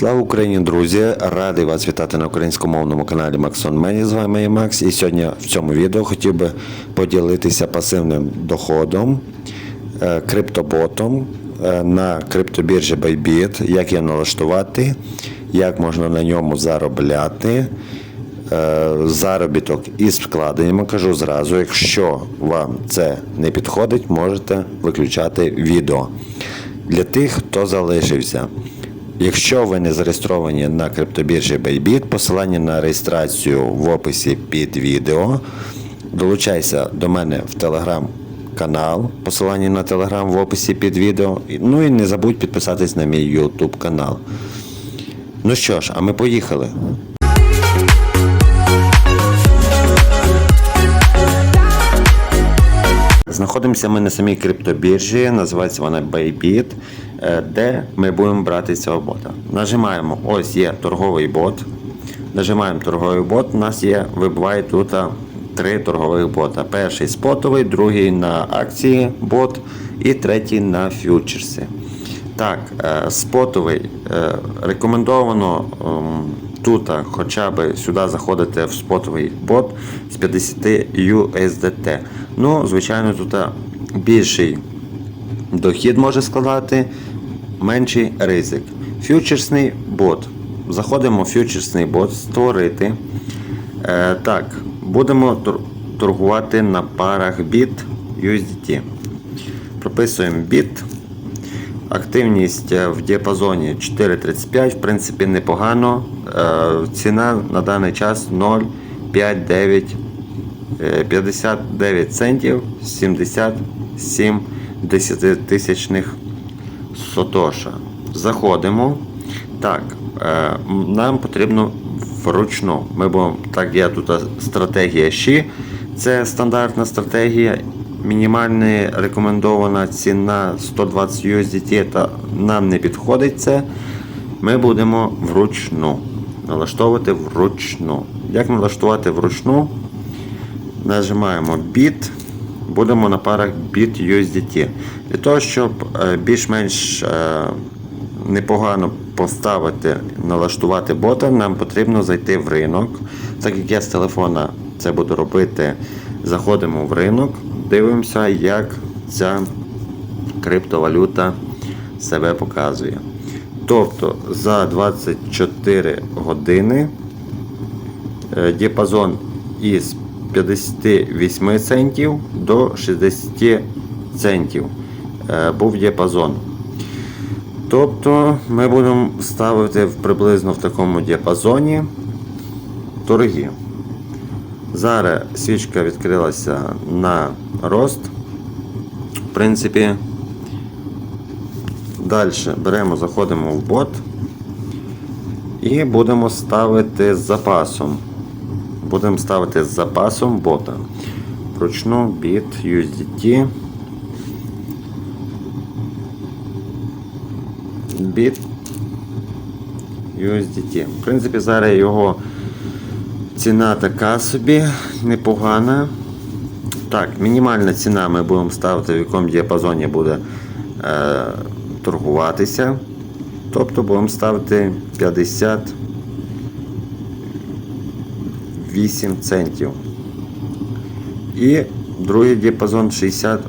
Слава Україні, друзі! Радий вас вітати на українськомовному каналі Максон Мені. З вами є Макс. І сьогодні в цьому відео хотів би поділитися пасивним доходом, е, криптоботом е, на криптобіржі Bybit, як його налаштувати, як можна на ньому заробляти. е, Заробіток із вкладеннями кажу зразу, якщо вам це не підходить, можете виключати відео. Для тих, хто залишився. Якщо ви не зареєстровані на криптобіржі Bybit, посилання на реєстрацію в описі під відео. Долучайся до мене в телеграм-канал, посилання на телеграм в описі під відео. Ну і не забудь підписатись на мій YouTube канал. Ну що ж, а ми поїхали. Знаходимося ми на самій криптобіржі, називається вона Bybit, е, де ми будемо брати цього бота. Нажимаємо, ось є торговий бот. Нажимаємо торговий бот. У нас є, вибуває тут три торгових бота. Перший спотовий, другий на акції бот і третій на фьючерси. Так, е, спотовий е, рекомендовано ем, тут хоча б сюди заходити в спотовий бот з 50 USDT. Ну, звичайно, тут більший дохід може складати, менший ризик. Фьючерсний бот. Заходимо в фьючерсний бот, створити. Е, так, будемо торгувати на парах BIT USDT. Прописуємо BIT. Активність е, в діапазоні 4,35, в принципі, непогано. Е, Ціна на даний час 0,59 е, 59 центів 77 десятитисячних сотоша. Заходимо. Так, е, нам потрібно вручну. Ми будемо, так, є тут стратегія щі. Це стандартна стратегія. Мінімальна рекомендована ціна 120 USDT, та нам не підходить це. Ми будемо вручну. Налаштовувати вручну. Як налаштувати вручну? Нажимаємо Bit, будемо на парах Bit USDT. Для того, щоб е, більш-менш е, непогано поставити, налаштувати бота, нам потрібно зайти в ринок. Так як я з телефона це буду робити, заходимо в ринок, дивимося, як ця криптовалюта себе показує. Тобто за 24 години е, діапазон із 58 центів до 60 центів е, був діапазон. Тобто ми будемо ставити приблизно в такому діапазоні торги. Зараз свічка відкрилася на рост. В принципі, далі беремо, заходимо в бот і будемо ставити з запасом. Будемо ставити з запасом бота. Вручну біт USDT. Біт USDT. В принципі, зараз його ціна така собі, непогана. Так, мінімальна ціна ми будемо ставити, в якому діапазоні буде е, торгуватися. Тобто будемо ставити 58 центів. І другий діапазон 60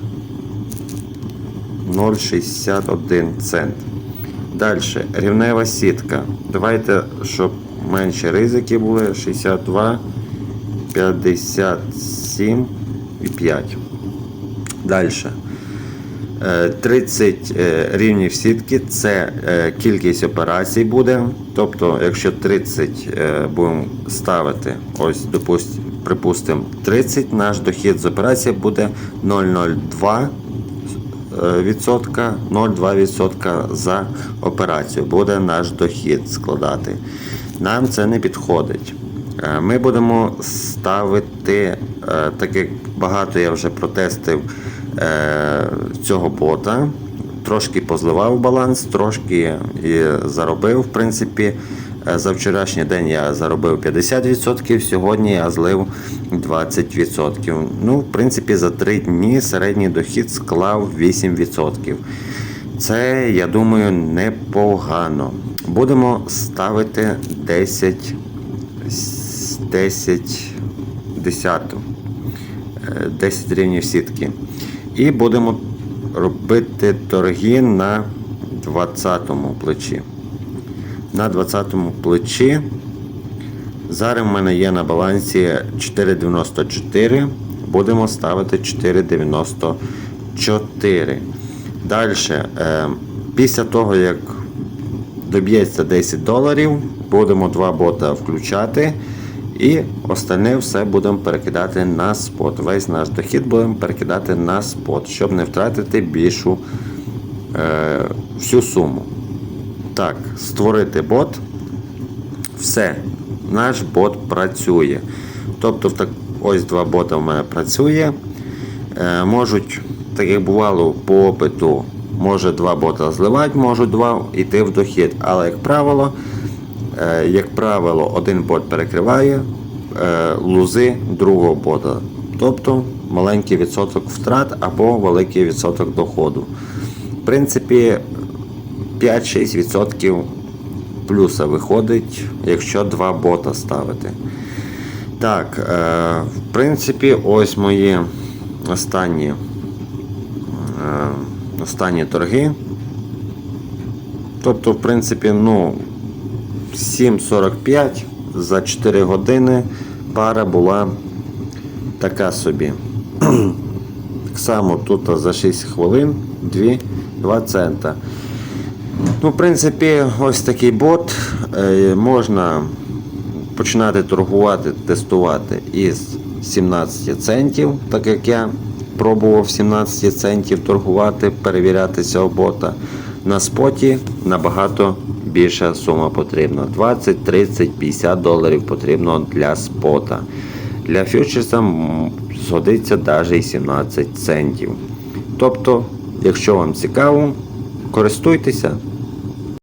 0,61 цент. Далі, рівнева сітка. Давайте, щоб менші ризики були. 62, 57 і 5. Далі. Е, 30 е, рівнів сітки це е, кількість операцій буде. Тобто, якщо 30 е, будемо ставити, ось, допуст- припустимо, 30, наш дохід з операції буде 0,02 е, відсотка, 0,2 відсотка за операцію буде наш дохід складати. Нам це не підходить. Е, Ми будемо ставити, е, так як багато я вже протестив е, цього бота, трошки позливав баланс, трошки і заробив. В принципі, Е, за вчорашній день я заробив 50%, сьогодні я злив 20%. Ну, в принципі, за 3 дні середній дохід склав 8%. Це, я думаю, непогано. Будемо ставити 10, с- 10. Е, 10 рівнів сітки. І будемо робити торги на 20 плечі. На 20-му плечі. Зараз в мене є на балансі 4,94. Будемо ставити 4,94. Далі, е, після того, як доб'ється 10 доларів, будемо два бота включати. І остальне все будемо перекидати на спот. Весь наш дохід будемо перекидати на спот, щоб не втратити більшу е, всю суму. Так, створити бот. Все, наш бот працює. Тобто, так, ось два бота в мене працює. Е, можуть, так як бувало по опиту, може два бота зливати, можуть два йти в дохід. Але, як правило, як правило, один бот перекриває е, лузи другого бота. Тобто маленький відсоток втрат або великий відсоток доходу. В принципі, 5-6% плюса виходить, якщо два бота ставити. Так, е, в принципі, ось мої останні, е, останні торги. Тобто, в принципі, ну, 7.45 за 4 години пара була така собі. Так само тут за 6 хвилин 2, 2 цента. Ну, в принципі, ось такий бот. Е, можна починати торгувати, тестувати із 17 центів, так як я пробував 17 центів торгувати, перевіряти цього бота. На споті набагато більша сума потрібна. 20, 30, 50 доларів потрібно для спота. Для фьючерса згодиться навіть 17 центів. Тобто, якщо вам цікаво, користуйтеся.